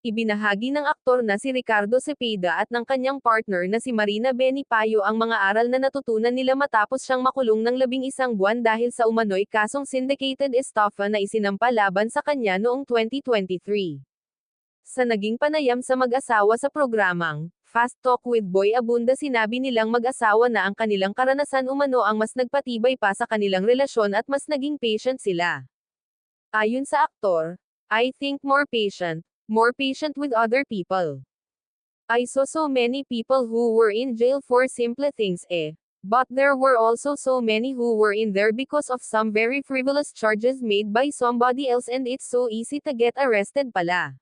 Ibinahagi ng aktor na si Ricardo Cepeda at ng kanyang partner na si Marina Benipayo ang mga aral na natutunan nila matapos siyang makulong ng labing isang buwan dahil sa umano'y kasong syndicated estafa na isinampa laban sa kanya noong 2023. Sa naging panayam sa mag-asawa sa programang Fast Talk with Boy Abunda sinabi nilang mag-asawa na ang kanilang karanasan umano ang mas nagpatibay pa sa kanilang relasyon at mas naging patient sila. Ayon sa aktor, I think more patient, more patient with other people. I saw so many people who were in jail for simple things eh. But there were also so many who were in there because of some very frivolous charges made by somebody else and it's so easy to get arrested pala.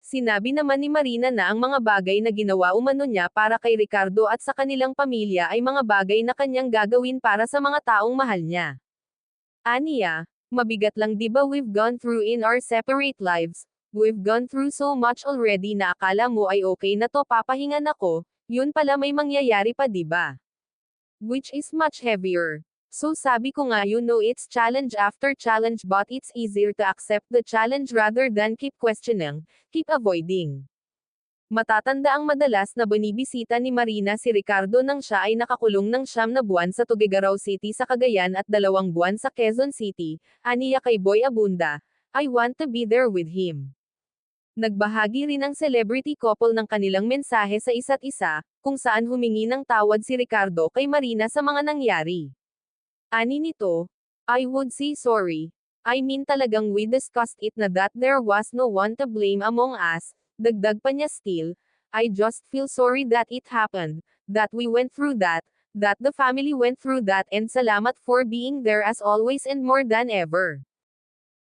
Sinabi naman ni Marina na ang mga bagay na ginawa umano niya para kay Ricardo at sa kanilang pamilya ay mga bagay na kanyang gagawin para sa mga taong mahal niya. Aniya, mabigat lang 'di ba we've gone through in our separate lives, we've gone through so much already na akala mo ay okay na to papahingan ako, yun pala may mangyayari pa 'di ba? Which is much heavier. So sabi ko nga you know it's challenge after challenge but it's easier to accept the challenge rather than keep questioning, keep avoiding. Matatanda ang madalas na binibisita ni Marina si Ricardo nang siya ay nakakulong ng siyam na buwan sa Tuguegarao City sa Cagayan at dalawang buwan sa Quezon City, aniya kay Boy Abunda, I want to be there with him. Nagbahagi rin ang celebrity couple ng kanilang mensahe sa isa't isa, kung saan humingi ng tawad si Ricardo kay Marina sa mga nangyari. Ani nito, I would say sorry. I mean talagang we discussed it na that there was no one to blame among us, dagdag pa niya still, I just feel sorry that it happened, that we went through that, that the family went through that and salamat for being there as always and more than ever.